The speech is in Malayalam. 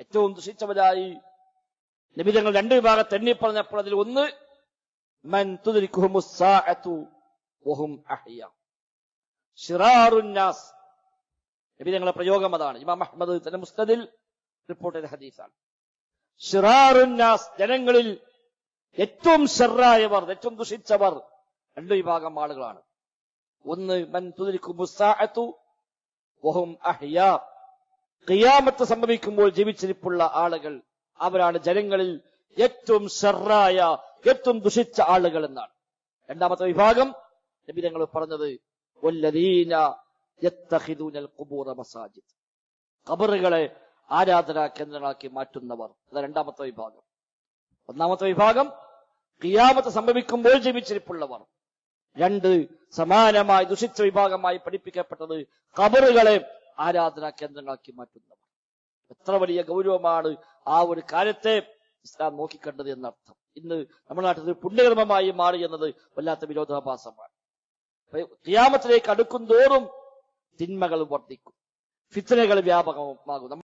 ഏറ്റവും ദുഷിച്ചവരായി നിമിതങ്ങൾ രണ്ട് വിഭാഗം തെണ്ണി പറഞ്ഞപ്പോൾ അതിൽ ഒന്ന് മൻ പ്രയോഗം അതാണ്. ഇമാം അഹമ്മദ് തന്റെ മുസ്തദിൽ റിപ്പോർട്ട് ചെയ്ത ഹദീസാണ്. ഷിറാറുന്നാസ് ജനങ്ങളിൽ ഏറ്റവും ഷെറായവർ ഏറ്റവും ദുഷിച്ചവർ രണ്ട് വിഭാഗം ആളുകളാണ്. ഒന്ന് മൻ തുതിരിക്കും ഖിയാമത്ത് സംഭവിക്കുമ്പോൾ ജീവിച്ചിരിപ്പുള്ള ആളുകൾ അവരാണ് ജനങ്ങളിൽ ഏറ്റവും ഷെറായ ഏറ്റവും ദുഷിച്ച ആളുകൾ എന്നാണ്. രണ്ടാമത്തെ വിഭാഗം നബി ഞങ്ങൾ പറഞ്ഞത് മസാജിദ്. ഖബറുകളെ ആരാധനാ കേന്ദ്രങ്ങളാക്കി മാറ്റുന്നവർ. അത് രണ്ടാമത്തെ വിഭാഗം. ഒന്നാമത്തെ വിഭാഗം ഖിയാമത്ത് സംഭവിക്കുമ്പോൾ ജീവിച്ചിരിപ്പുള്ളവർ. രണ്ട് സമാനമായി ദുഷിച്ച വിഭാഗമായി പഠിപ്പിക്കപ്പെട്ടത് ഖബറുകളെ ആരാധനാ കേന്ദ്രങ്ങളാക്കി മാറ്റുന്നവർ. എത്ര വലിയ ഗൗരവമാണ് ആ ഒരു കാര്യത്തെ ഇസ്ലാം നോക്കിക്കണ്ടത് എന്നർത്ഥം. ഇന്ന് നമ്മുടെ നാട്ടിൽ പുണ്യകർമ്മമായി മാറി എന്നത് വല്ലാത്ത വിരോധാഭാസമാണ്. ക്യാമത്തിലേക്ക് അടുക്കും തോറും തിന്മകൾ വർദ്ധിക്കും. ഫിത്തനകൾ വ്യാപകമാകും.